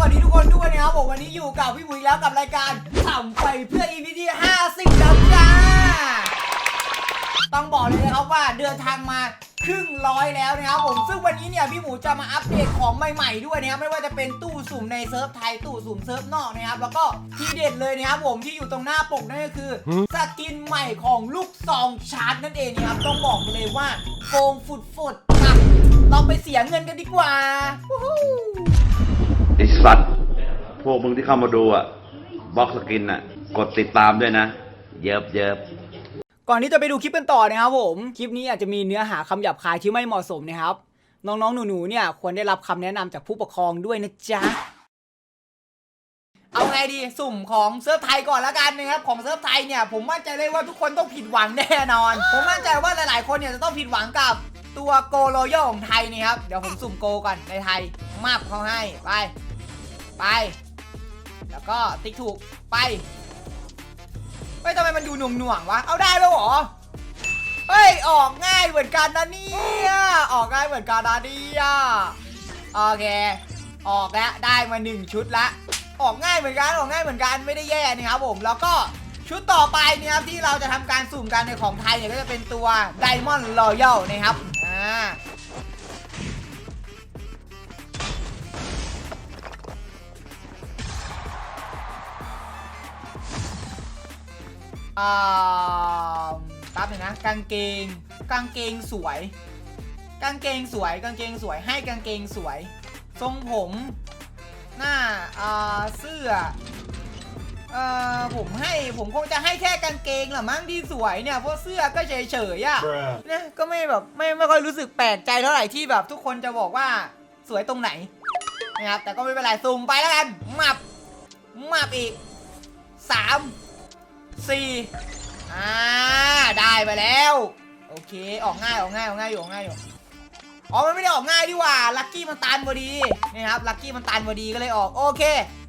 วัสดีทุกคนด้วยนะครับผมวันนี้อยู่กับพี่บุยแล้วกับรายการทำไปเพื่อ EP ที่50แล้วจ้า ต้องบอกเลยนะครับว่าเดินทางมาครึ่งร้อยแล้วนะครับผมซึ่งวันนี้เนี่ยพี่หมูจะมาอัปเดตของใหม่ๆด้วยนะครับไม่ว่าจะเป็นตู้สุ่มในเซิร์ฟไทยตู้สุ่มเซิร์ฟนอกนะครับแล้วก็ทีเด็ดเลยนะครับผมที่อยู่ตรงหน้าปกนั่นก็คือสกินใหม่ของลูกซองชาร์จนั่นเองนะครับต้องบอกเลยว่าโกงฟุดฟุดๆอะเราไปเสียเงินกันดีกว่าวู้ฮู้ ไอสัตว์ พวกมึงที่เข้ามาดูอะบล็อกสกินอะ กดติดตามด้วยนะ เยิบเยิบก่อนที่จะไปดูคลิปกันต่อนะครับผม คลิปนี้อาจจะมีเนื้อหาคำหยาบคายที่ไม่เหมาะสมนะครับ น้องๆ หนูๆ เนี่ยควรได้รับคำแนะนำจากผู้ปกครองด้วยนะจ๊ะ เอาไงดีสุ่มของเซิร์ฟไทยก่อนล้วกันนะครับของเซิร์ฟไทยเนี่ยผมมั่นใจเลยว่าทุกคนต้องผิดหวังแน่นอน ผมมั่นใจว่าหลายๆ คนเนี่ยจะต้องผิดหวังกับตัวโกโรโยของไทยนี่ครับ เดี๋ยวผมสุ่มโกก่อนในไทยมาบเขาให้ไป ไป แล้วก็ติ๊กถูกไปเฮ้ยทำไมมันดูหน่วงหน่วงๆวะ เอาได้แล้วหรอ เฮ้ย ออกง่ายเหมือนกันนะเนี่ย ออกง่ายเหมือนกันนะเนี่ยโอเค ออกแล้วได้มาหนึ่งชุดละ ออกง่ายเหมือนกัน ออกง่ายเหมือนกัน ไม่ได้แย่นะครับผม แล้วก็ชุดต่อไปเนี่ยครับที่เราจะทำการสุ่มกันในของไทยเนี่ยก็จะเป็นตัว Diamond Royal นะครับ อ่า อ่าแป๊บหนึงนะกางเกง กางเกงสวย กางเกงสวย กางเกงสวย ให้กางเกงสวย ทรงผม หน้าอ่าเสื้อเอ่อผมให้ผมคงจะให้แค่กางเกงแหละมั้งที่สวยเนี่ยเพราะเสื้อก็เฉยๆอะ Bruh. เนี่ยก็ไม่แบบไม่ไม่ค่อยรู้สึกแปลกใจเท่าไหร่ที่แบบทุกคนจะบอกว่าสวยตรงไหนนะครับแต่ก็ไม่เป็นไรซูมไปแล้วกันมับมับอีกสาม สี่อ่าได้ไปแล้ว โอเคออกง่ายออกง่ายออกง่ายอยู่ออกง่ายอยู่อ๋อมันไม่ได้ออกง่ายดีว่าลัคกี้มันตันพอดีนะครับลัคกี้มันตันพอดีก็เลยออกโอเค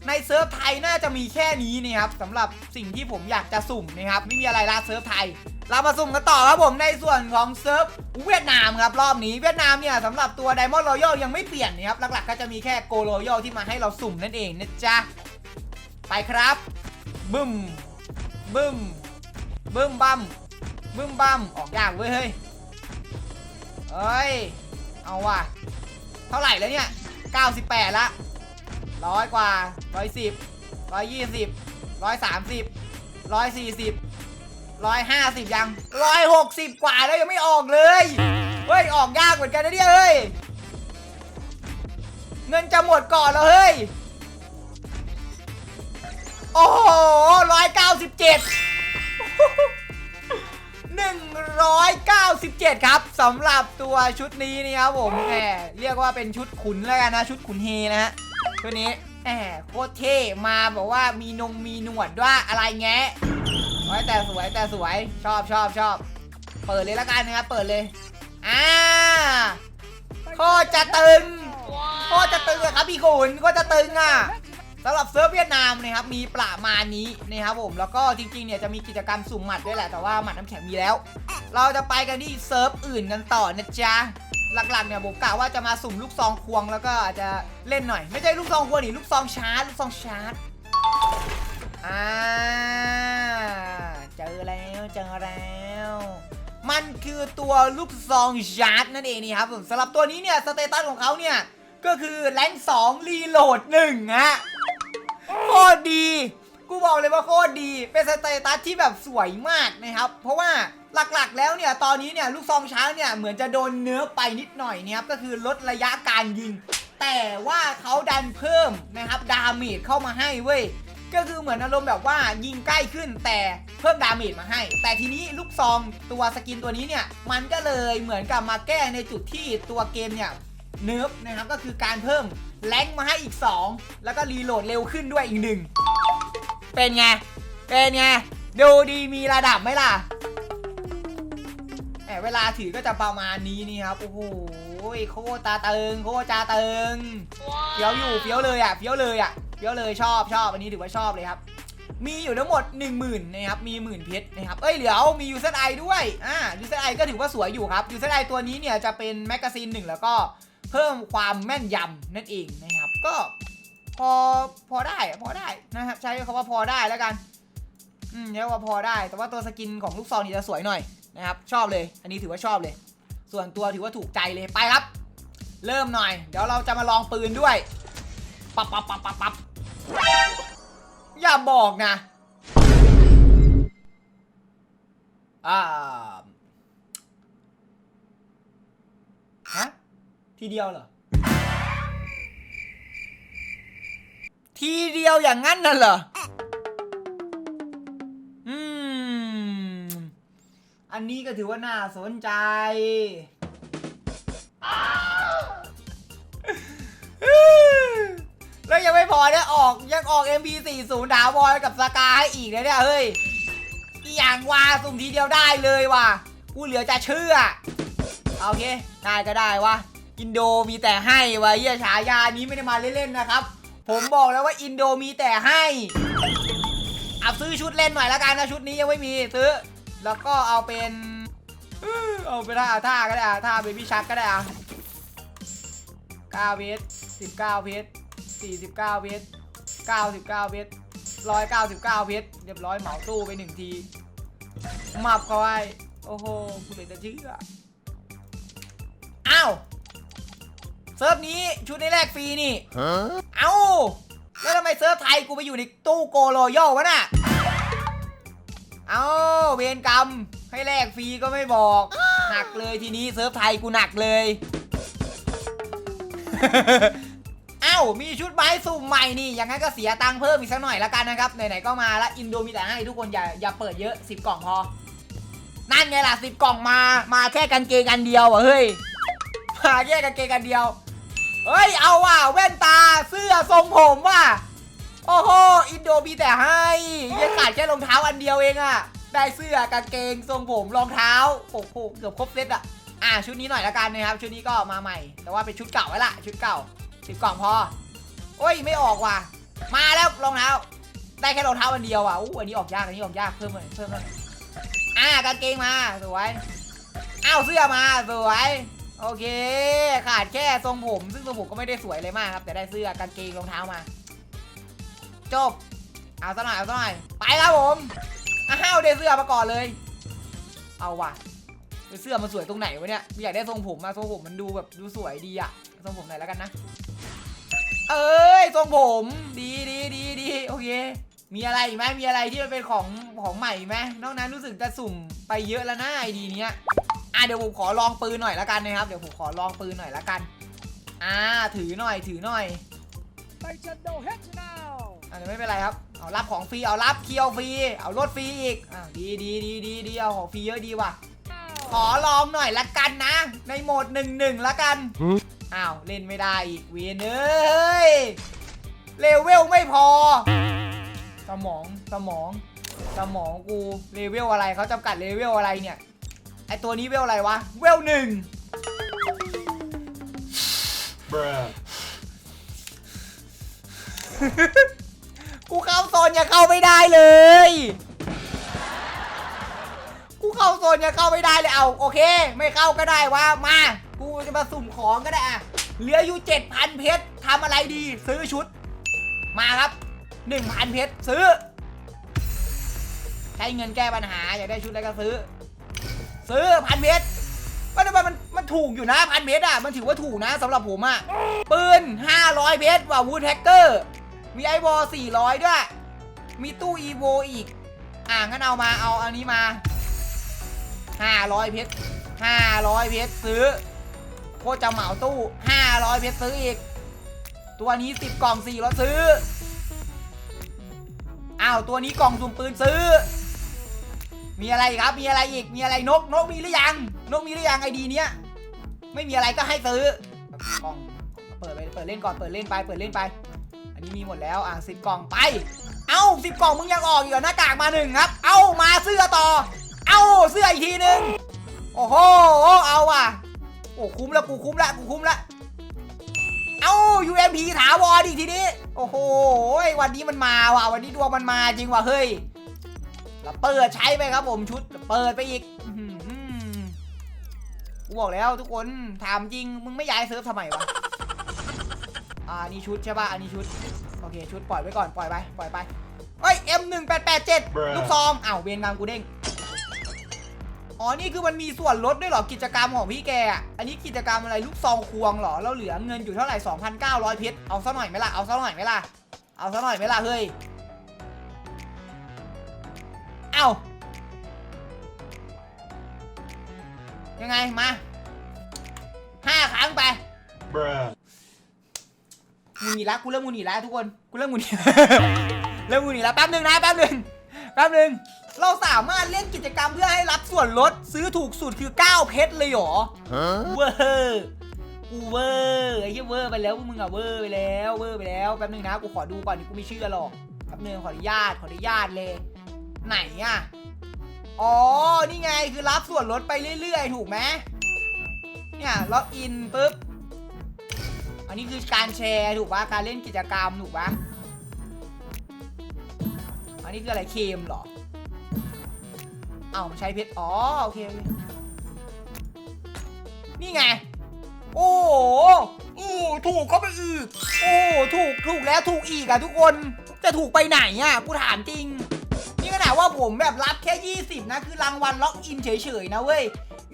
ในเซิร์ฟไทยน่าจะมีแค่นี้นะครับสำหรับสิ่งที่ผมอยากจะสุ่มนะครับไม่มีอะไรละเซิร์ฟไทย เรามาสุ่มกันต่อครับผมในส่วนของเซิร์ฟเวียดนามครับรอบนี้เวียดนามเนี่ยสำหรับตัว Diamond Royal ยังไม่เปลี่ยนนะครับหลักๆ ก็จะมีแค่ Go Royal ที่มาให้เราสุ่มนั่นเองนะจ๊ะไปครับบึ้ม บึ้ม บึ้มบัมบึ้มบัมออกยากเว้ยเฮ้ยเอ้ย เอาว่ะ เท่าไหร่แล้วเนี่ย 98 ละร้อยกว่า 110 120 130 140ร้อยห้าสิบยังร้อยหกสิบกว่าแล้วยังไม่ออกเลย เฮ้ย ออกยากเหมือนกันนะเนี่ยเฮ้ย เงินจะหมดก่อนแล้วเฮ้ย อ้โหร้อยเก้าสิบเจ็ดหนึ่งร้อยเก้าสิบเจ็ดครับสำหรับตัวชุดนี้นี่ครับผมแหมเรียกว่าเป็นชุดขุนแล้วกันนะ ชุดขุนเฮนะฮะชุดนี้แหมโคตรเท่มาบอกว่ามีนงมีหนวดด้วยอะไรแงะไว้แต่สวยแต่สวยชอบชอบชอบเปิดเลยละกันนะครับเปิดเลยอ่าโคตรจะตึงโคตรจะตึงอะครับพี่ขุนโคตรจะตึงอะำหรับเซิร์ฟเวียดนามนะครับมีประมาณนี้นะครับผมแล้วก็จริงๆเนี่ยจะมีกิจกรรมสุ่มหมัดด้วยแหละแต่ว่าหมัดน้ำแข็งมีแล้ว เราจะไปกันที่เซิร์ฟอื่นกันต่อนะจ๊ะหลักๆเนี่ยผมกะว่าจะมาสุ่มลูกซองควงแล้วก็อาจจะเล่นหน่อย ไม่ใช่ลูกซองควงนี่ลูกซองชาร์จลูกซองชาร์จอ่าเจอแล้วเจอแล้ว มันคือตัวลูกซองชาร์จนั่นเองนี่ครับผมสำหรับตัวนี้เนี่ยสเตตัสของเขาเนี่ยก็คือแรงสองรีโหลดหนึ่งฮะ โคตรดี กูบอกเลยว่าโคตรดี เป็นสเตตัสที่แบบสวยมากนะครับ เพราะว่าหลักๆ แล้วเนี่ยตอนนี้เนี่ยลูกซองช้างเนี่ยเหมือนจะโดนเนื้อไปนิดหน่อยเนี่ยครับก็คือลดระยะการยิง แต่ว่าเขาดันเพิ่มนะครับดาเมจเข้ามาให้เว้ยก็คือเหมือนอารมณ์แบบว่ายิงใกล้ขึ้นแต่เพิ่มดาเมจมาให้ แต่ทีนี้ลูกซองตัวสกินตัวนี้เนี่ย มันก็เลยเหมือนกับมาแก้ในจุดที่ตัวเกมเนี่ยเนิร์ฟนะครับก็คือการเพิ่ม แรงมาให้อีก 2 แล้วก็รีโหลดเร็วขึ้นด้วยอีกหนึ่งเป็นไง เป็นไง ดูดีมีระดับไหมล่ะแหมเวลาถือก็จะประมาณนี้นี่ครับ โอ้โหโคตรตาเติง โคตรจาเติงเฟี้ยวอยู่เฟี้ยวเลยอะเฟี้ยวเลยอะเฟี้ยวเลยชอบชอบอันนี้ถือว่าชอบเลยครับ มีอยู่ทั้งหมด 1 0,000นะครับมีหมื่นเพชรนะครับเอ้ยเดี๋ยวมียูเซไอด้วยอ่ายูเซไอก็ถือว่าสวยอยู่ครับยูเซไอตัวนี้เนี่ยจะเป็นแมกกาซีนหนึ่งแล้วก็ เพิ่มความแม่นยำนั่นเองนะครับก็พอพอได้พอได้นะครับใช้คำว่าพอได้แล้วกันอืมใช้คำว่าพอได้ แต่ว่าตัวสกินของลูกซองนี่จะสวยหน่อยนะครับชอบเลย อันนี้ถือว่าชอบเลย ส่วนตัวถือว่าถูกใจเลยไปครับ เริ่มหน่อย เดี๋ยวเราจะมาลองปืนด้วยปับปับปับปับปับอย่าบอกนะอ่าฮะ ทีเดียวเหรอ ทีเดียวอย่างนั้นน่ะเหรอ อืม อันนี้ก็ถือว่าน่าสนใจ แล้วยังไม่พอเนี่ยออกยังออก MP40 ดาวบอยกับสกาให้อีกนะเนี่ยเฮ้ยอีอย่างว่าสุ่มทีเดียวได้เลยว่ะ กูเหลือจะเชื่อ โอเค ได้ก็ได้วะ อินโดมีแต่ให้วะเยี่ยฉายานี้ไม่ได้มาเล่นๆนะครับ ผมบอกแล้วว่าอินโดมีแต่ให้เอาซื้อชุดเล่นหน่อยละกันนะชุดนี้ยังไม่มีซื้อ แล้วก็เอาเป็นเอ้อเอาไปท่าท่าก็ได้อะท่าเบบี้ชักก็ได้อะ9เพชร19เก้าเพชร49เก้าเพชร99เก้าเพชร199เก้าสิบเก้าเพชรเรียบร้อยเหมาตู้ไปหนึ่งทีมับเขาไว้โอ้โหกูเลยจะเชื่ออ้าว เซิร์ฟนี้ชุดนี้แรกฟรีนี่ เอ้า แล้วทำไมเซิร์ฟไทยกูไปอยู่ในตู้โกโรโย่วะน่ะ เอ้าเวรกรรมให้แลกฟรีก็ไม่บอก หนักเลยทีนี้เซิร์ฟไทยกูหนักเลย เอ้ามีชุดไม้สุ่มใหม่นี่อย่างนั้นก็เสียตังค์เพิ่มอีกสักหน่อยละกันนะครับไหนๆก็มาแล้วอินโดมีแต่ให้ทุกคนอย่าอย่าเปิดเยอะ 10 กล่องพอ นั่นไงล่ะ10 กล่องมามาแค่กางเกงอันเดียวอะเฮ้ยมาแค่กางเกงอันเดียว เฮ้ย เอาว่ะแว่นตาเสื้อทรงผมว่ะ โอ้โห อินโดมีแต่ให้ยังขาดแค่รองเท้าอันเดียวเองอะได้เสื้อกางเกงทรงผมรองเท้าโอ้โหเกือบครบเซตอะอะชุดนี้หน่อยละกันนะครับ ชุดนี้ก็มาใหม่ แต่ว่าเป็นชุดเก่าแล้วล่ะชุดเก่าสิบกล่องพอ โอ้ยไม่ออกว่ะ มาแล้วรองเท้า ได้แค่รองเท้าอันเดียวอะอู้อันนี้ออกยากอันนี้ออกยากเพิ่มเลยเพิ่มเลยอะกางเกงมาสวยอ้าวเสื้อมาสวย โอเค ขาดแค่ทรงผม ซึ่งทรงผมก็ไม่ได้สวยเลยมากครับ แต่ได้เสื้อกางเกงรองเท้ามา จบ เอาซะหน่อยเอาซะหน่อย ไปครับผมอ้าวได้เสื้อมาก่อนเลย เอาว่ะเสื้อมันสวยตรงไหนวะเนี่ยอยากได้ทรงผมมาทรงผมมันดูแบบดูสวยดีอะทรงผมไหนแล้วกันนะ เอ้ยทรงผมดีดีดีดีโอเค มีอะไรอีกไหมมีอะไรที่มันเป็นของของใหม่ไหมนอกนั้นรู้สึกจะสุ่มไปเยอะแล้วนะไอดีเนี้ย อะเดี๋ยวผมขอลองปืนหน่อยละกันนะครับ เดี๋ยวผมขอลองปืนหน่อยละกัน อ่า ถือหน่อย ถือหน่อย Nintendo hit now! อะเดี๋ยวไม่เป็นไรครับ เอารับของฟรี เอารับเคียวฟรี เอารถฟรีอีก อ่าดีดีดีดีดีเอาของฟรีเยอะดีว่ะ ขอลองหน่อยละกันนะ ในโหมดหนึ่งหนึ่งละกัน อ้าว เล่นไม่ได้อีกเวนเอ้ย เลเวลไม่พอ สมอง สมอง สมองกู เลเวลอะไรเขาจำกัดเลเวลอะไรเนี่ย ไอตัวนี้เวลอะไรวะ เวลหนึ่งกูเข้าโซนยังเข้าไม่ได้เลย กูเข้าโซนยังเข้าไม่ได้เลยเอาโอเค ไม่เข้าก็ได้ว่ามา กูจะมาสุ่มของก็ได้อะเหลืออยู่7,000เพชรทำอะไรดี ซื้อชุด มาครับ1,000เพชรซื้อ ใช้เงินแก้ปัญหาอยากได้ชุดอะไรก็ซื้อ ซื้อพันเพชรก็ได้มันมันถูกอยู่นะพันเพชรอะมันถือว่าถูกนะสำหรับผมอะปืน 500เพชรว่าวูดแฮกเกอร์มีไอวอล400 ด้วย มีตู้อีโวอีก อ่างั้นเอามาเอาอันนี้มา 500เพชร500เพชรซื้อโคตรจะเหมาตู้ 500เพชรซื้ออีก ตัวนี้ 10 กล่อง400ซื้ออ้าวตัวนี้กล่องสุ่มปืนซื้อ มีอะไรอีกครับ มีอะไรอีก มีอะไรนก นกมีหรือยัง นกมีหรือยังไอดีเนี้ย ไม่มีอะไรก็ให้ซื้อกล่อง เปิดไป เปิดเล่นก่อน เปิดเล่นไป เปิดเล่นไป อันนี้มีหมดแล้ว อะสิบกล่องไป เอ้าสิบกล่องมึงยังออกอยู่เหรอหน้ากากมาหนึ่งครับ เอ้ามาเสื้อต่อ เอ้าเสื้ออีกทีหนึ่งโอ้โห เอาว่ะ โอ้คุ้มละกูคุ้มละกูคุ้มละเอ้า UMP ถาวรอีกทีนี้ โอ้โห วันนี้มันมาว่ะ วันนี้ดวงมันมาจริงว่ะเฮ้ย เราเปิดใช้ไปครับผมชุดเปิดไปอีกอื้อหือกูบอกแล้วทุกคนถามจริงมึงไม่ย้ายเซิร์ฟทำไมวะอ่าอันนี้ชุดใช่ป่ะอันนี้ชุดโอเคชุดปล่อยไว้ก่อนปล่อยไปปล่อยไปเฮ้ย M1887 ลูกซองอ้าวเวนกรรมกูเด้งอ๋อ นี่คือมันมีส่วนลดด้วยเหรอ กิจกรรมของพี่แกอะอันนี้กิจกรรมอะไรลูกซองควงเหรอแล้วเหลือเงินอยู่เท่าไหร่ 2,900 เพชร เอาซะหน่อยไหมล่ะ เอาซะหน่อยไหมล่ะ เอาซะหน่อยไหมล่ะ เฮ้ยเอ้ายังไงมาห้าครั้งไป Bruh. มูนีละกูเริ่มมูนีแล้วทุกคนกูเริ่มมูนี เริ่มมูนีแล้วแป๊บหนึ่งนะแป๊บหนึ่งแป๊บหนึ่งเราสามารถเล่นกิจกรรมเพื่อให้รับส่วนลดซื้อถูกสุดคือ9เพชรเลยเหรอเวอร์กูเวอร์ไอ้เหี้ยเวอร์ไปแล้วพวกมึงอะเวอร์ไปแล้วเวอร์ไปแล้วแป๊บหนึงนะกูขอดูก่อนนี่กูไม่เชื่อหรอกแป๊บหนึงขออนุญาตขออนุญาตเลย ไหนอะอ๋อ นี่ไงคือรับส่วนลดไปเรื่อยๆ ถูกไหมเนี่ยล็อกอินปุ๊บ อันนี้คือการแชร์ถูกปะการเล่นกิจกรรมถูกปะอันนี้คืออะไรเคมเหรอ เอ้าใช้เพชร อ๋อโอเค นี่ไง โอ้โหอู้ถูกเข้าไปอีก โอ้ถูกถูกแล้วถูกอีกอะทุกคน จะถูกไปไหนอะกูถามจริง นี่ขนาดว่าผมแบบรับแค่ 20 นะ คือรางวัลล็อกอินเฉยๆนะเว้ย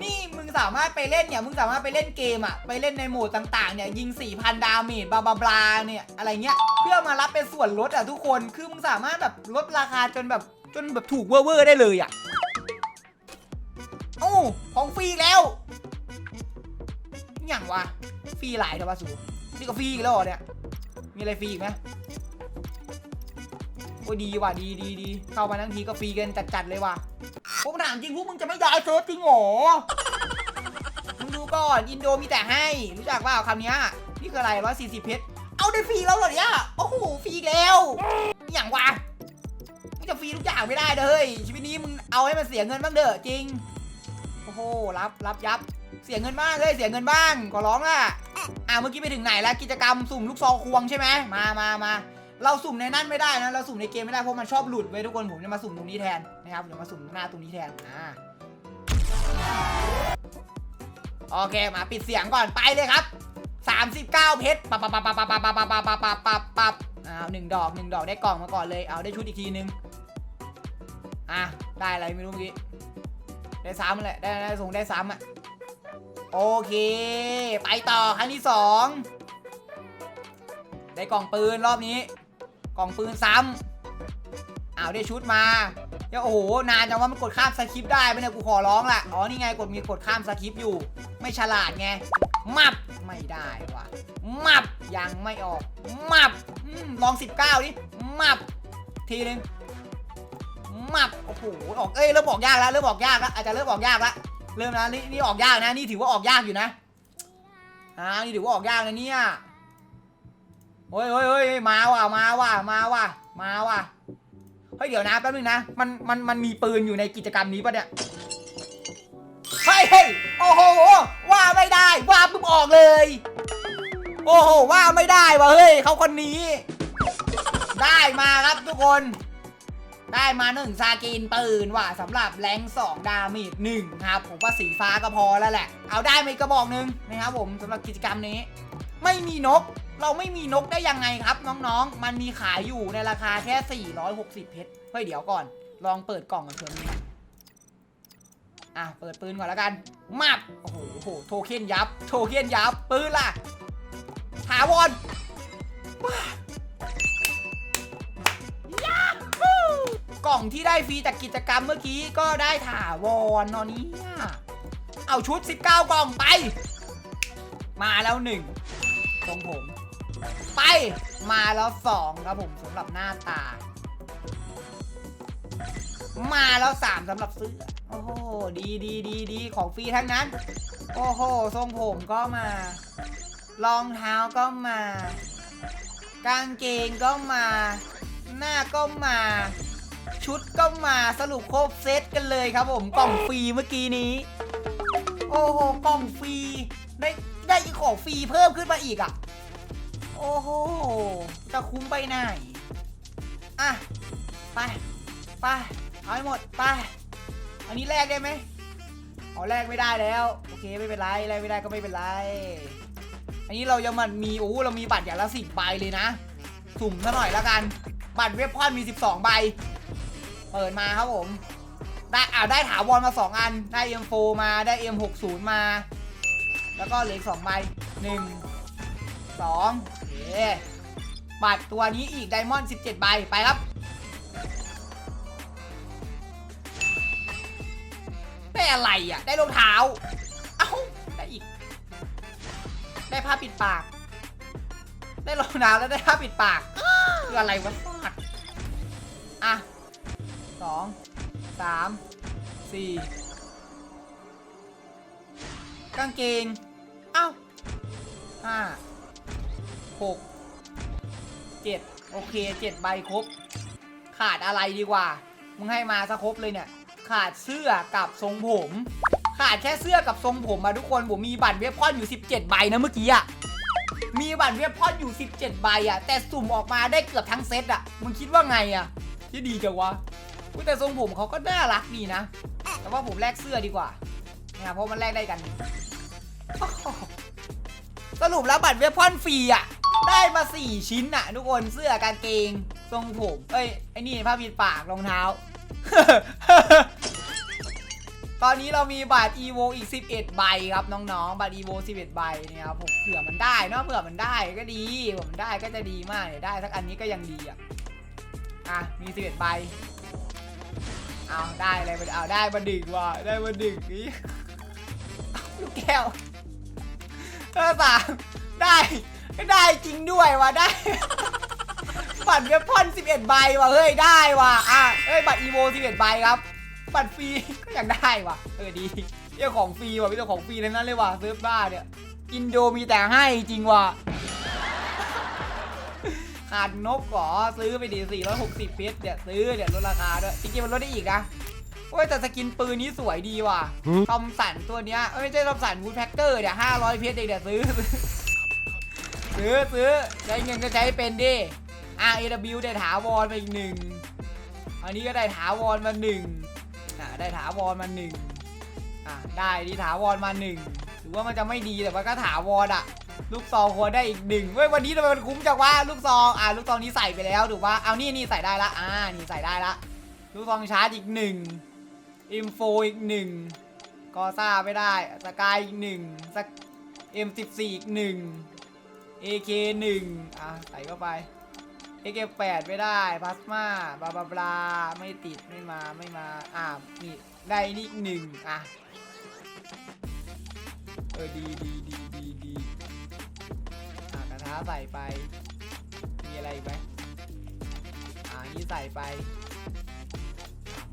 นี่มึงสามารถไปเล่นเนี่ย มึงสามารถไปเล่นเกมอะไปเล่นในโหมดต่างๆเนี่ย ยิง 4,000 ดาเมจ บลาบลาบาเนี่ย อะไรเงี้ย เพื่อมารับเป็นส่วนลดอะทุกคน คือมึงสามารถแบบลดราคาจนแบบจนแบบถูกเวอร์ๆได้เลยอะโอ้ของฟรีแล้วอย่างวะ ฟรีหลายเถอะวะสูนี่ก็ฟรีอีกแล้วเนี่ย มีอะไรฟรีอีกไหม โอ้ยดีว่ะดีดีดีเข้ามาทั้งทีก็ฟรีกันจัดๆเลยว่ะผมถามจริงพวกมึงจะไม่ย้ายเซิร์ฟจริงเหรอมึงดูก่อนอินโดมีแต่ให้ รู้จักเปล่าคำนี้นี่คืออะไรร้อยสี่สิบเพชรเอาได้ฟรีแล้วเหรอเนี่ยโอ้โหฟรีแล้วอย่างวะมึงจะฟรีทุกอย่างไม่ได้เด้อเฮ้ยชีวิตนี้มึงเอาให้มันเสียเงินบ้างเด้อจริงโอ้โหรับรับยับเสียเงินบ้างเลยเสียเงินบ้างขอร้องล่ะอะเมื่อกี้ไปถึงไหนแล้วกิจกรรมสุ่มลูกซองควงใช่ไหมมามามา เราสุ่มในนั่นไม่ได้นะ เราสุ่มในเกมไม่ได้เพราะมันชอบหลุดไว้ยทุกคน ผมจะมาสุ่มตรงนี้แทนนะครับเดี๋ยวมาสุ่มหน้าตรงนี้แทน อ่า โอเค มาปิดเสียงก่อนไปเลยครับ 39 เพชรปับปับปับปับปับปับปับปับปับปับปับปับอ้าวหนึ่งดอกหนึ่งดอกได้กล่องมาก่อนเลย เอาได้ชุดอีกทีนึง อะ ได้อะไรไม่รู้เมื่อกี้ ได้ซ้ำแหละ ได้ได้ส่งได้ซ้ำอะ โอเค ไปต่อครั้งที่สองได้กล่องปืนรอบนี้ กล่องปืนซ้ำอ้าวได้ชุดมาเดี๋ยวโอ้โห นานจังว่ามันกดข้ามสคริปต์ได้ไหมเนี่ยกูขอร้องละอ๋อนี่ไงกดมีกดข้ามสคริปต์อยู่ ไม่ฉลาดไง มับไม่ได้ว่ะ มับยังไม่ออก มับอมลอง 19ดิมับ ทีนึงมับโอ้โหออกเอ้ยเริ่มออกยากแล้วเริ่มออกยากแล้วอาจจะเริ่มออกยากแล้วเริ่มนะนี่นี่ออกยากนะ นี่ถือว่าออกยากอยู่นะอ่านี่ถือว่าออกยากนะเนี่ย เฮ้ยเฮ้ยเฮ้ยมาว่ะมาว่ะมาว่ะมาว่ะเฮ้ยเดี๋ยวนะแป๊บนึงนะมันมันมันมีปืนอยู่ในกิจกรรมนี้ปะเนี่ยเฮ้ยเฮ้ยโอ้โหว่าไม่ได้ว่าปุ๊บออกเลย โอ้โหว่าไม่ได้ว่ะเฮ้ยเขาคนนี้ ได้มาครับทุกคน ได้มาหนึ่งซากินปืนว่ะสำหรับแรงสองดาเมจหนึ่งครับผมว่าสีฟ้าก็พอแล้วแหละ เอาได้ไปกระบอกหนึ่งนะครับผมสำหรับกิจกรรมนี้ ไม่มีนก เราไม่มีนกได้ยังไงครับน้องๆ มันมีขายอยู่ในราคาแค่ 460 เพชร เฮ้ยเดี๋ยวก่อน ลองเปิดกล่องกันเถอะมีอะ เปิดปืนก่อนแล้วกัน มับ โอ้โหโห โทเค็นยับ โทเค็นยับ ปืนล่ะ ถาวรว้ายาฮูกล่องที่ได้ฟรีจากกิจกรรมเมื่อกี้ก็ได้ถาวรนอนี่ยเอาชุด 19 กล่องไป มาแล้วหนึ่งทรงผม ไปมาแล้วสองครับผมสำหรับหน้าตา มาแล้วสามสำหรับเสื้อโอ้โหดีดีดีดีของฟรีทั้งนั้น โอ้โหทรงผมก็มารองเท้าก็มา กางเกงก็มา หน้าก็มา ชุดก็มาสรุปครบเซตกันเลยครับผมกล่องฟรีเมื่อกี้นี้ โอ้โหกล่องฟรีได้ได้อีกของฟรีเพิ่มขึ้นมาอีกอะ โอ้โหจะคุ้มไปไหน อะ ไป ไป เอาให้หมด ไป อันนี้แลกได้ไหมอ๋อแลกไม่ได้แล้ว โอเคไม่เป็นไรแลกไม่ได้ก็ไม่เป็นไร อันนี้เรายังมันมีโอ้เรามีบัตรอย่างละสิบใบเลยนะ สุ่มซะหน่อยแล้วกัน บัตรเว็บพอนมี 12 ใบ เปิดมาครับผม ได้อ่าได้ถาวรมา 2 อัน ได้ M4 มา ได้ M60 มา แล้วก็เหลือสองใบหนึ่งสอง เคบัตรตัวนี้อีกไดมอนด์17 ใบ ไปครับ ได้อะไรอะ ได้รองเท้า เอ้า ได้อีก ได้ผ้าปิดปาก ได้รองเท้าแล้วได้ผ้าปิดปาก คืออะไรวะสักอะสองสามสี่กางเกง เอ้าห้า หกเจ็ดโอเคเจ็ดใบครบ ขาดอะไรดีกว่า มึงให้มาซะครบเลยเนี่ย ขาดเสื้อกับทรงผม ขาดแค่เสื้อกับทรงผมมาทุกคนผมมีบัตรเว็บพอนอยู่ 17 ใบนะเมื่อกี้อะมีบัตรเว็บพอนอยู่ 17 ใบอะแต่สุ่มออกมาได้เกือบทั้งเซตอะมึงคิดว่าไงอะที่ดีจังวะแต่ทรงผมเขาก็น่ารักดีนะ แต่ว่าผมแลกเสื้อดีกว่านะครับเพราะมันแลกได้กัน สรุปแล้วบัตรเว็บพอนฟรีอะ ได้มา 4 ชิ้นอะทุกคนเสื้อกางเกงทรงผม เอ้ยไอ้นี่ผ้าปิดปากรองเท้า ตอนนี้เรามีบัตร EVO อีก 11 ใบครับน้องๆบัตร EVO 11 ใบเนี่ยครับผมเผื่อมันได้เนาะเผื่อมันได้ก็ดีเผื่อมันได้ก็จะดีมากเนี่ยได้สักอันนี้ก็ยังดีอะอะมี 11 ใบเอาได้อะไรมาเอาได้มาดึกว่ะได้มาดึกนี่ลูกแก้วเออสามได้ ก็ได้จริงด้วยว่ะได้ บัตรเว็บพอน11 ใบว่ะเฮ้ยได้ว่ะอะเอ้ยบัตร EVO 11 ใบครับ บัตรฟรีก็ยังได้ว่ะเออดีเรื่องของฟรีว่ะพี่เจ้าของฟรีทั้งนั้นเลยว่ะเซิร์ฟบ้าเนี่ยอินโดมีแต่ให้จริงว่ะขาดนกเหรอซื้อไปดี460เพชรเนี่ยซื้อเนี่ยลดราคาด้วยจริงๆมันลดได้อีกนะโอ้ยแต่สกินปืนนี้สวยดีว่ะทอมสันตัวเนี้ยเอ้ยไม่ใช่ทอมสันวูดแพ็กเกอร์เนี่ย500เพชรเองเดี๋ยวซื้อ ซื้อซื้อใช้เงินก็ใช้เป็นดิ RAW ได้ถาวรมาอีกหนึ่ง อันนี้ก็ได้ถาวรมาหนึ่งอะได้ถาวรมาหนึ่งอะได้ดีถาวรมาหนึ่งถือว่ามันจะไม่ดีแต่ว่าก็ถาวรอะ ลูกซองควรได้อีกหนึ่งเว้ยวันนี้ทำไมมันคุ้มจังวะลูกซองอะลูกซองนี้ใส่ไปแล้วถูกปะเอานี่นี่ใส่ได้ละอ่านี่ใส่ได้ละ ลูกซองชาร์จอีกหนึ่งอิมโฟอีกหนึ่งกอซ่าไม่ได้สกายอีกหนึ่งสักเอ็มสิบสี่อีกหนึ่ง เอเคหนึ่งอะใส่เข้าไปเอเแปดไม่ได้พลาสมาบลาบลาบลาไม่ติดไม่มาไม่มาอ่านี่ได้นี่หนึ่งอะเออดีดีดีดีดีอะกระทะใส่ไป มีอะไรอีกไหมอ่านี่ใส่ไป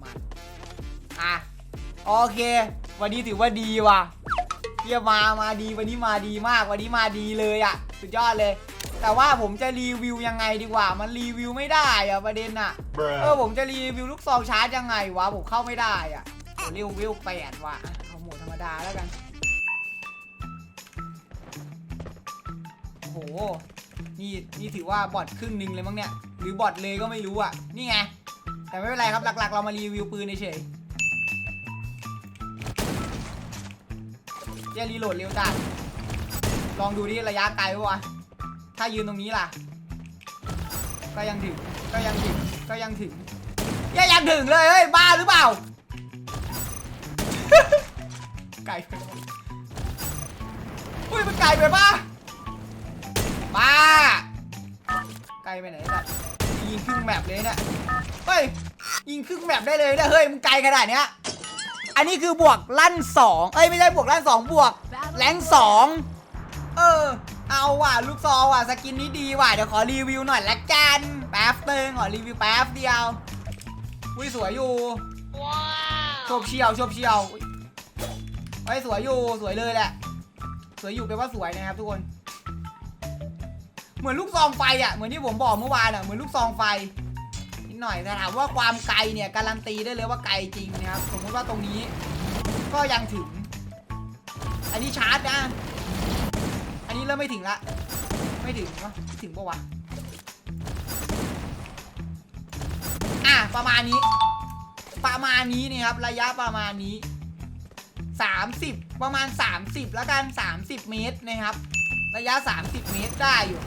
มันอะโอเค วันนี้ถือว่าดีว่ะเยี่ยมามาดีวันนี้มาดีมากวันนี้มาดีเลยอะ สุดยอดเลย แต่ว่าผมจะรีวิวยังไงดีกว่า มันรีวิวไม่ได้อะประเด็นอะเออผมจะรีวิวลูกซองชาร์จยังไงวะผมเข้าไม่ได้อะโอ้รีวิวแปดว่ะอะเอาโหมดธรรมดาแล้วกันโอ้โหนี่นี่ถือว่าบอทครึ่งหนึ่งเลยมั้งเนี่ยหรือบอทเลยก็ไม่รู้อะนี่ไงแต่ไม่เป็นไรครับหลักๆ เรามารีวิวปืนเฉยๆเจะรีโหลดเร็วจัด ลองดูดิระยะไกลปะวะ ถ้ายืนตรงนี้ล่ะ ก็ยังถึง ก็ยังถึง ก็ยังถึงยังยังถึงเลยเฮ้ยบ้าหรือเปล่า ไกลไปอุ้ยมันไกลไปป่ะบ้า ไกลไปไหนล่ะยิงครึ่งแมปเลยเนี่ย เฮ้ยยิงครึ่งแมปได้เลยเนี่ยเฮ้ยมึงไกลขนาดเนี้ยอันนี้คือบวกลั่นสองเอ้ยไม่ใช่บวกลั่นสองบวกแรงสอง เออ เอาว่ะลูกซองว่ะสกินนี้ดีว่ะเดี๋ยวขอรีวิวหน่อยละกันแป๊บนึงขอรีวิวแป๊บเดียวอุ้ยสวยอยู่โชบเชียวโชบเชียวอุ๊ยเฮ้ยสวยอยู่สวยเลยแหละ สวยอยู่แปลว่าสวยนะครับทุกคน เหมือนลูกซองไฟอะเหมือนที่ผมบอกเมื่อวานอะเหมือนลูกซองไฟนิดหน่อยแต่ถามว่าความไกลเนี่ยการันตีได้เลยว่าไกลจริงนะครับสมมติว่าตรงนี้ ก็ยังถึง อันนี้ชาร์จนะอั นี้เริ่มไม่ถึงละ ไม่ถึงวะถึงปะวะ อะประมาณนี้ ประมาณนี้นี่ครับระยะประมาณนี้ 30 ประมาณ 30 แล้วกัน 30 เมตรนะครับ ระยะ 30 เมตรได้อยู่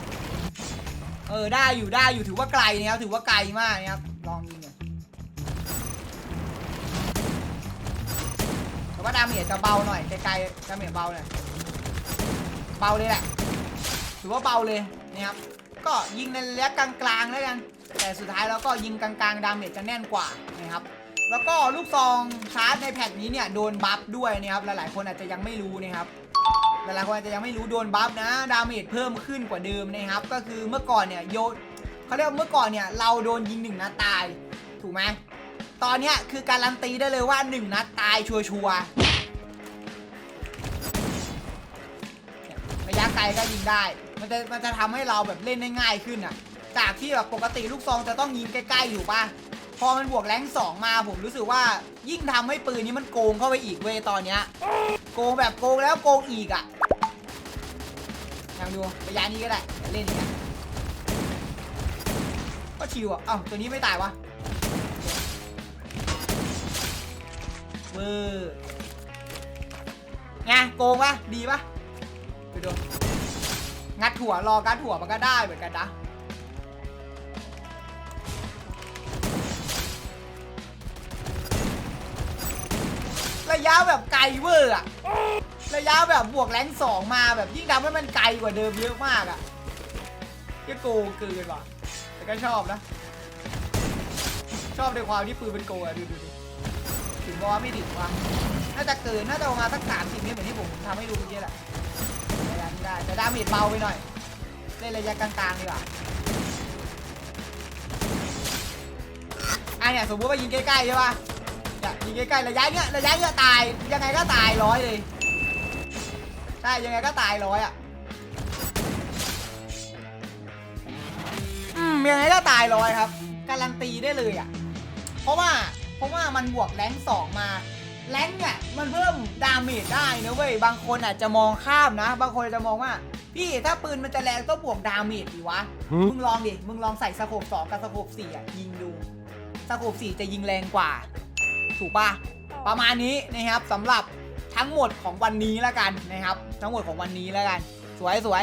เออได้อยู่ได้อยู่ถือว่าไกลนะครับถือว่าไกลมากนะครับลองยิงหน่อยแต่ว่าดาเมจจะเบาหน่อยไกลๆดาเมจเบาหน่อย เบาเลยแหละถือว่าเบาเลยนะครับก็ยิงในระยะกลางๆแล้วกัน แต่สุดท้ายแล้วก็ยิงกลางๆดาเมจจะแน่นกว่านะครับแล้วก็ลูกซองชาร์จในแพ็กนี้เนี่ยโดนบัฟด้วยนะครับหลายๆคนอาจจะยังไม่รู้นะครับหลายๆคนอาจจะยังไม่รู้โดนบัฟนะดาเมจเพิ่มขึ้นกว่าเดิมนะครับ ก็คือเมื่อก่อนเนี่ยโยนเขาเรียกว่าเมื่อก่อนเนี่ยเราโดนยิงหนึ่งนัดตายถูกไหมตอนนี้คือการันตีได้เลยว่าหนึ่งนัดตายชัวร์ ไกลก็ยิงได้ มันจะมันจะทำให้เราแบบเล่นได้ง่ายขึ้นอะ จากที่แบบปกติลูกซองจะต้องยิงใกล้ๆอยู่ป่ะ พอมันบวกแรงสองมาผมรู้สึกว่ายิ่งทำให้ปืนนี้มันโกงเข้าไปอีกเว้ยตอนเนี้ย โกงแบบโกงแล้วโกงอีกอะลองดูระยะนี้ก็ได้เดี๋ยวเล่นอย่างเฉียก็ชิวอะเอ้าตัวนี้ไม่ตายวะเวอร์ไงโกงปะดีปะไปดู งัดถั่วรอกัดถั่วมันก็ได้เหมือนกันนะ ระยะแบบไกลเวอร์อะระยะแบบบวกแรงสองมาแบบยิ่งทำให้มันไกลกว่าเดิมเยอะมากอะก็โกงเกินว่ะแต่ก็ชอบนะ ชอบในความที่ปืนเป็นโกงอะดูดูดูถึงบอกว่าไม่ถึงว่ะน่าจะเกินน่าจะประมาณสักสามสิบเมตรเหมือนที่ผมทำให้ดูเมื่อกี้แหละ ได้แต่ดาเมจเบาไปหน่อย เล่นระยะกลางๆดีกว่าอะเนี่ยสมมติว่ายิงใกล้ๆใช่ป่ะเนี่ยยิงใกล้ๆระยะเนี้ยระยะเนี้ยตายยังไงก็ตายร้อยเลยใช่ยังไงก็ตายร้อยอะอืมยังไงก็ตายร้อยครับการันตีได้เลยอะเพราะว่าเพราะว่ามันบวกแรงสองมา แรงค์เนี่ยมันเพิ่มดาเมจได้นะเว้ยบางคนอาจจะมองข้ามนะ บางคนอาจจะมองว่า พี่ถ้าปืนมันจะแรงต้องบวกดาเมจดีวะมึงลองดิ มึงลองใส่สโคปสองกับสโคปสี่อะยิงดูสโคปสี่จะยิงแรงกว่า ถูกปะประมาณนี้นะครับสำหรับทั้งหมดของวันนี้แล้วกันนะครับ ทั้งหมดของวันนี้แล้วกัน สวยสวย